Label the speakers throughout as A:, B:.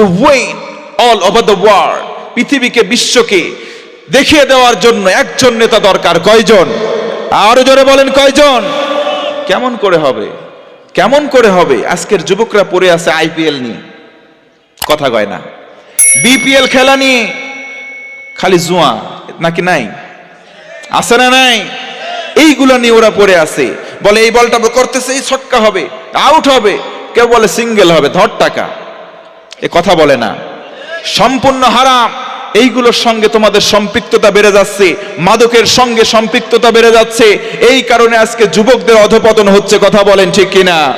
A: To win all over the world পৃথিবীকে, বিশ্বকে দেখিয়ে দেওয়ার জন্য একজন নেতা দরকার। কয়জন? আরও জোরে বলেন, কয়জন? কেমন করে হবে? কেমন করে হবে? আজকের যুবকরা পড়ে আছে আইপিএল নিয়ে। কথা কয় না। বিপিএল খেলা নিয়ে খালি জুয়া, নাকি নাই? আছে না নাই? এইগুলো নিয়ে ওরা পড়ে আছে। বলে, এই বলটা করতেছে, এই ছক্কা হবে, আউট হবে। কেউ বলে, সিঙ্গেল হবে, ধর টাকা। এ কথা বলে না। সম্পূর্ণ হারাম। এইগুলোর সঙ্গে তোমাদের সম্পৃক্ততা বেড়ে যাচ্ছে। মাদকের সঙ্গে সম্পৃক্ততা বেড়ে যাচ্ছে। এই কারণে আজকে যুবকদের অধপতন হচ্ছে, কথা বলেন ঠিক কিনা?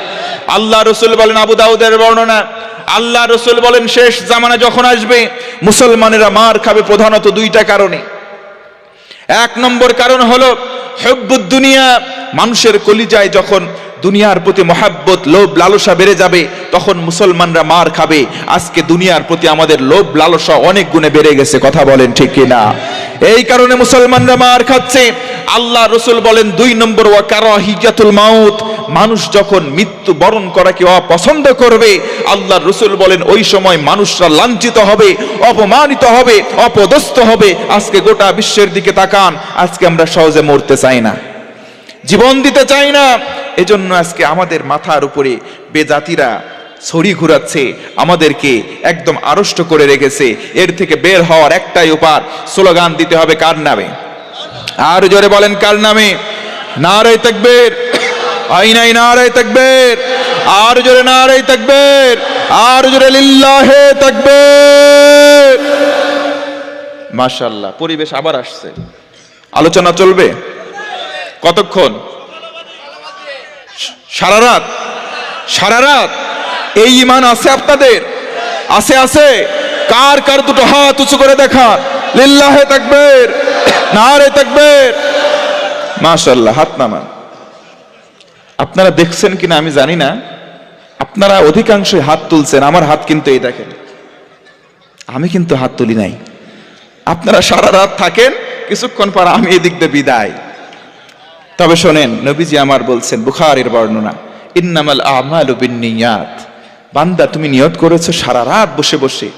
A: আল্লাহ রসুল বলেন, আবু দাউদের বর্ণনা, আল্লাহ রসুল বলেন, শেষ জামানা যখন আসবে, মুসলমানেরা মার খাবে প্রধানত দুইটা কারণে। এক নম্বর কারণ হলো, হব্বুদ দুনিয়া, মানুষের কলিজায় যখন দুনিয়ার প্রতি মহাব্বত, লোভ, লালসা বেড়ে যাবে, তখন মুসলমানরা মার খাবে। আজকে দুনিয়ার প্রতি আমাদের লোভ, লালসা অনেক গুণে বেড়ে গেছে, কথা বলেন ঠিক কিনা এই কারণে মুসলমানরা মার খাচ্ছে। আল্লাহ রসুল বলেন, দুই নম্বর, ওয়া কারাহিয়াতুল মাউত? মানুষ যখন মৃত্যু বরণ করাকে অপছন্দ করবে, আল্লাহ রসুল বলেন, ওই সময় মানুষরা লাঞ্ছিত হবে, অপমানিত হবে, অপদস্থ হবে। আজকে গোটা বিশ্বের দিকে তাকান, আজকে আমরা সহজে মরতে চাই না। জীবন দিতে চাই না। এজন্য আজকে আমাদের মাথার উপরে বেজাতিরা ছড়ি ঘুরাচ্ছে, আমাদেরকে একদম আড়ষ্ট করে রেখেছে। এর থেকে বের হওয়ার একটাই উপার, স্লোগান দিতে হবে কার নামে? আর জোরে বলেন কার নামে? নারাই তাকবীর। আইনাই নারাই তাকবীর। আর জোরে নারাই তাকবীর। আর জোরে লিল্লাহে তাকবীর। মাশাআল্লাহ, পরিবেশ আবার আসছে। আলোচনা চলবে? কতক্ষণ? সারা রাত সারা রাত এই ইমান আছে আপনাদের? আছে আছে। কার কার দুটো হাত উঁচু করে দেখা? লিল্লাহে তাকবীর, নারে তাকবীর। মাশাআল্লাহ, হাত নামান। আপনারা দেখছেন কিনা আমি জানি না। আপনারা অধিকাংশই হাত তুলছেন, আমার হাত কিন্তু এই দেখেন। আমি কিন্তু হাত তুলি নাই। আপনারা সারা রাত থাকেন, কিছুক্ষণ পর আমি এদিক দিয়ে বিদায়। তবে শোনেন, নবীজি আমার বলছেন, বুখারের বর্ণনা, ইন্নামাল আমালু বিন্নিয়াত। বান্দা, তুমি নিয়ত করেছ সারা রাত বসে বসে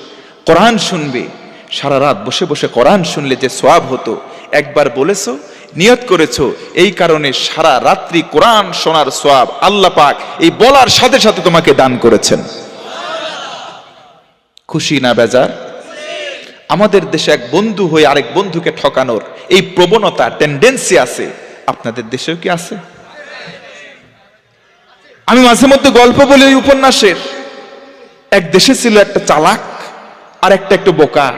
A: কোরআন শুনবে। সারা রাত বসে বসে কোরআন শুনলে যে সোয়াব হতো, একবার বলেছ, নিয়ত করেছ, এই কারণে সারা রাত্রি কোরআন শোনার সোয়াব আল্লাহ পাক এই বলার সাথে সাথে তোমাকে দান করেছেন। খুশি না বেজার? আমাদের দেশে এক বন্ধু হয়ে আরেক বন্ধুকে ঠকানোর এই প্রবণতা টেন্ডেন্সি আছে। আপনাদের দেশেও কি আছে? আমি মাঝে মধ্যে গল্প বলি ওই উপন্যাসের। এক দেশে ছিল একটা চালাক আর একটা একটু বোকা।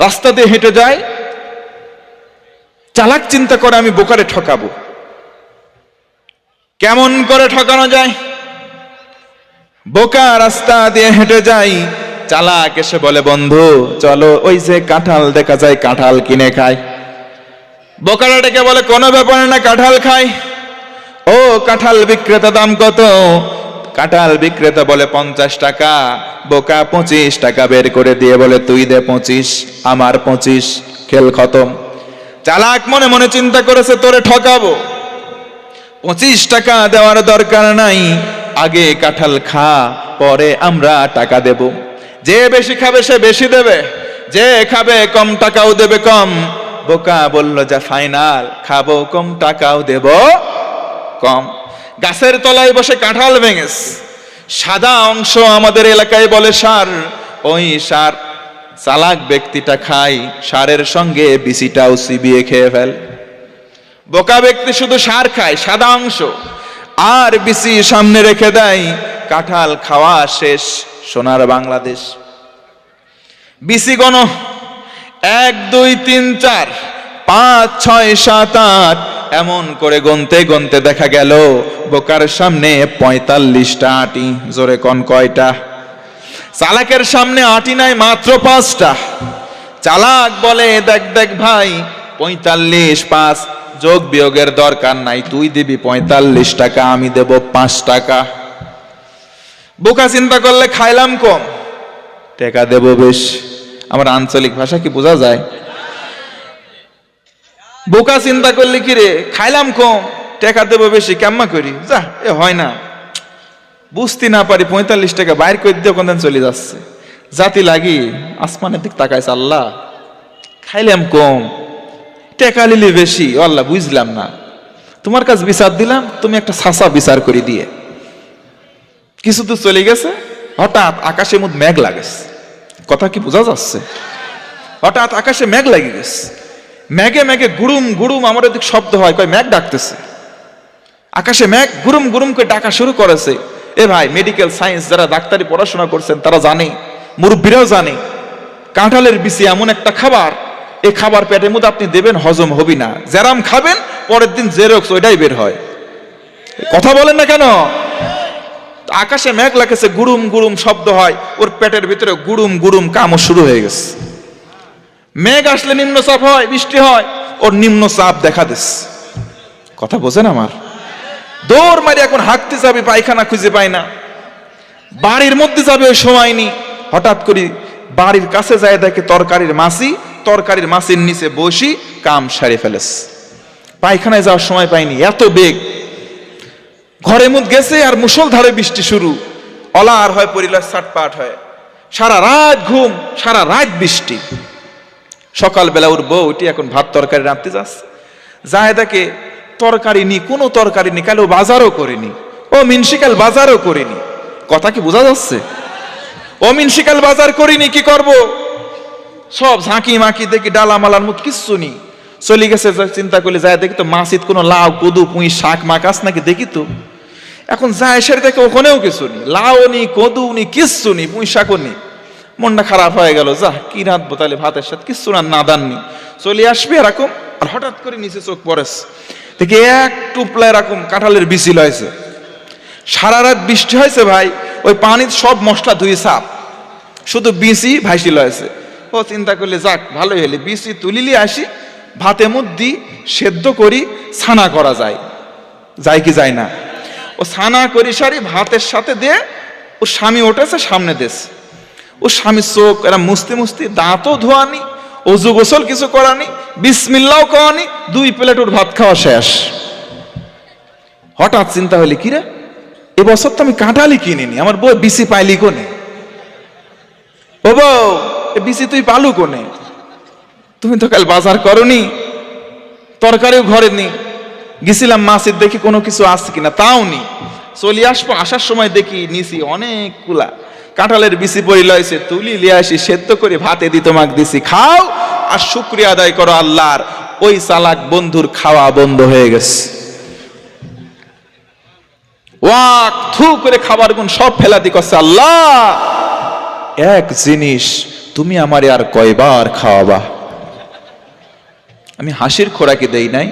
A: রাস্তা দিয়ে হেঁটে যায়। চালাক চিন্তা করে আমি বোকারে ঠকাবো। কেমন করে ঠকানো যায়? বোকা রাস্তা দিয়ে হেঁটে যাই। চালাক এসে বলে, বন্ধু, চলো, ওই যে কাঁঠাল দেখা যায়, কাঁঠাল কিনে খায় বোকারা ডেকে বলে, কোনো ব্যাপার না, কাঁঠাল খাই। ও, কাঁঠাল বিক্রেতা দাম কত? কাঁঠাল বিক্রেতা বলে, পঞ্চাশ টাকা। বোকা পঁচিশ টাকা বের করে দিয়ে বলে, তুই দে পঁচিশ, আমার পঁচিশ, খেল খতম। চালাক মনে মনে চিন্তা করেছে, তোরে ঠকাবো। পঁচিশ টাকা দেওয়ার দরকার নাই, আগে কাঁঠাল খা, পরে আমরা টাকা দেব। যে বেশি খাবে, সে বেশি দেবে। যে খাবে, কম টাকাও দেবে, কম। বোকা বলল, যা ফাইনাল খাব কম, টাকাও দেব কম। গাছের তলায় বসে কাঁঠাল ভেঙেস। সাদা অংশ আমাদের এলাকায় বলে, সার, ওই সার। চালাক ব্যক্তিটা খাই সারের সঙ্গে বিসিটাও চিবিয়ে খেয়ে ফেল। বোকা ব্যক্তি শুধু সার খায়, সাদা অংশ। আর বিসি সামনে রেখে দেয়, কাঁঠাল খাওয়া শেষ, সোনার বাংলাদেশ। বিসি গণ এক, দুই, তিন, চার, পাঁচ, ছয়, সাত, আট, এমন করে গনতে গনতে দেখা গেল, বোকার সামনে পঁয়তাল্লিশটা আটি, জোরে কন কয়টা? চালাকের সামনে আটি নাই মাত্র পাঁচটা। চালাক বলে, দেখ দেখ ভাই, পঁয়তাল্লিশ, পাঁচ, যোগ বিয়োগের দরকার নাই, তুই দিবি পঁয়তাল্লিশ টাকা, আমি দেব পাঁচ টাকা। বোকা চিন্তা করলে খাইলাম কম, টাকা দেব বেশ। আমার আঞ্চলিক ভাষা কি বোঝা যায়? বোকা চিন্তা করলে কি রে? খাইলাম কম, টাকা দেবো বেশি, কেম্মা করি? যা, এ হয় না। বুঝতে না পারি পঁয়তাল্লিশ টাকা বাইর করে দিয়ে কোন চলে যাচ্ছে। জাতি লাগি, আসমানের দিক তাকাইছে আল্লাহ। খাইলাম কম, টেকা লিলি বেশি আল্লাহ বুঝলাম না। তোমার কাছে বিচার দিলাম, তুমি একটা সাসা বিচার করে দিয়ে। কিছু তো চলে গেছে, হঠাৎ আকাশে মুদ মেঘ লাগেছে। কথা কি বোঝা যাচ্ছে? হঠাৎ আকাশে মেঘ লাগে গেছে। মেঘে মেঘে গুড়ুম গুড়ুম আমার দিক শব্দ হয়, কয়, মেঘ ডাকতেছে। আকাশে মেঘ গুরুম গুরুম করে ডাকা শুরু করেছে। এ ভাই মেডিকেল সায়েন্স যারা ডাক্তারি পড়াশোনা করছেন, তারা জানে, মুরব্বীরাও জানে, কাঁঠালের বিচি এমন একটা খাবার এই খাবার পেটের মধ্যে আপনি দেবেন, হজম হবি না। যেরাম খাবেন, পরের দিন জেরক্স ওইটাই বের হয়। কথা বলেন না কেন? আকাশে মেঘ লাগেছে গুরুম গুরুম শব্দ হয়, ওর পেটের ভিতরে গুরুম গুরুম কামও শুরু হয়ে গেছে। মেঘ আসলে নিম্নচাপ হয়, বৃষ্টি হয়, ওর নিম্নচাপ দেখা দিস। কথা বোঝেন আমার? দৌড় মারি এখন হাঁকতে যাবে, পায়খানা খুঁজে পায় না। বাড়ির মধ্যে যাবে, ওই সময় নি হঠাৎ করে বাড়ির কাছে যায়, দেখে তরকারির মাসি, তরকারির মাসির নিচে বসি কাম সারে ফেলেস পায়খানায় যাওয়ার সময় পাইনি, এত বেগ। ঘরের মধ্যে গেছে আর মুসলধারে বৃষ্টি শুরু। অলা আর হয়, পরিলার ছাটপাট হয়। সারা রাত ঘুম, সারা রাত বৃষ্টি। সকালবেলা ওর বউ ওটি এখন ভাত তরকারি রাঁধতে যায় দেখে তরকারি নি, কোনো তরকারি নি কাল বাজারও করেনি। ও মিনসিকাল বাজারও করেনি। কথা কি বোঝা যাচ্ছে? ও মিনসিকাল বাজার করিনি, কি করব? সব ঝাঁকি মাকি দেখি ডালা মালার মুখ কিচ্ছু নি। চলে গেছে চিন্তা করলে যায়, দেখি তো মাসিদ কোনো লাউ, কদু, পুঁই, শাক মাকাস নাকি দেখি তো। এখন এসে দেখে ওখানেও কিছু নি লাউ নি কদু নি কিচ্ছু নি পুঁই শাকও নি মনটা খারাপ হয়ে গেল, যা, কি রাঁধবো তাহলে ভাতের সাথে? কিচ্ছু না না দাননি চলে আসবে এরকম, আর হঠাৎ করে নিচে চোখ পড়েছে দেখি এক টুপলা এরকম কাঁঠালের বিচি লয়েছে সারা রাত বৃষ্টি হয়েছে ভাই, ওই পানির সব মশলা ধুয়ে সাপ শুধু বিসি ভাইসি লয়েছে ও চিন্তা করলে যাক, ভালোই হলে বিসি তুলিলি আসি, ভাতে মধ্যে সেদ্ধ করি, ছানা করা যায়। যায় কি যায় না। ও ছানা করি সারি ভাতের সাথে দিয়ে ও স্বামী ওঠেছে সামনে দেশ ও স্বামীর চোখ, এরা মুস্তি মুস্তি দাঁতও ধোয়ানি, অজু গোসল কিছু করানি, বিসমিল্লাও খাওয়ানি, দুই প্লেট ওর ভাত খাওয়া শেষ। হঠাৎ চিন্তা হলে কি রে? এবছর তো আমি কাঁঠালি কিনিনি, আমার বউ বিসি পাইলি কোনে? এ বিসি তুই পালু কোনে? তুমি তো কাল বাজার করনি, তরকারিও ঘরে নি। গেছিলাম মাছের দেখি কোনো কিছু আছে কিনা, তাও নি চলে আসব, আসার সময় দেখি নিছি অনেক কুলা। কাঁঠালের বিসি পরি লয়েছে তুলি লিয়ে আসি, সেদ্ধ করে ভাতে দি তোমাকে দিছি। খাও আর শুক্রিয়া আদায় করো আল্লাহর, ওই চালাক বন্ধুর খাওয়া বন্ধ হয়ে গেছে। ওয়াক, থু করে খাবার গুণ সব ফেলাতি করছে আল্লাহ। এক জিনিস, তুমি আমারে আর কয়বার খাওয়াবা? আমি হাসির খোরাকি দেই নাই।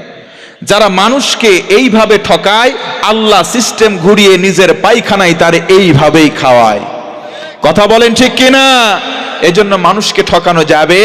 A: যারা মানুষকে এইভাবে ঠকায়, আল্লাহ সিস্টেম ঘুরিয়ে নিজের পায়খানায় তার এইভাবেই খাওয়ায়। কথা বলেন ঠিক কিনা? এজন্য মানুষকে ঠকানো যাবে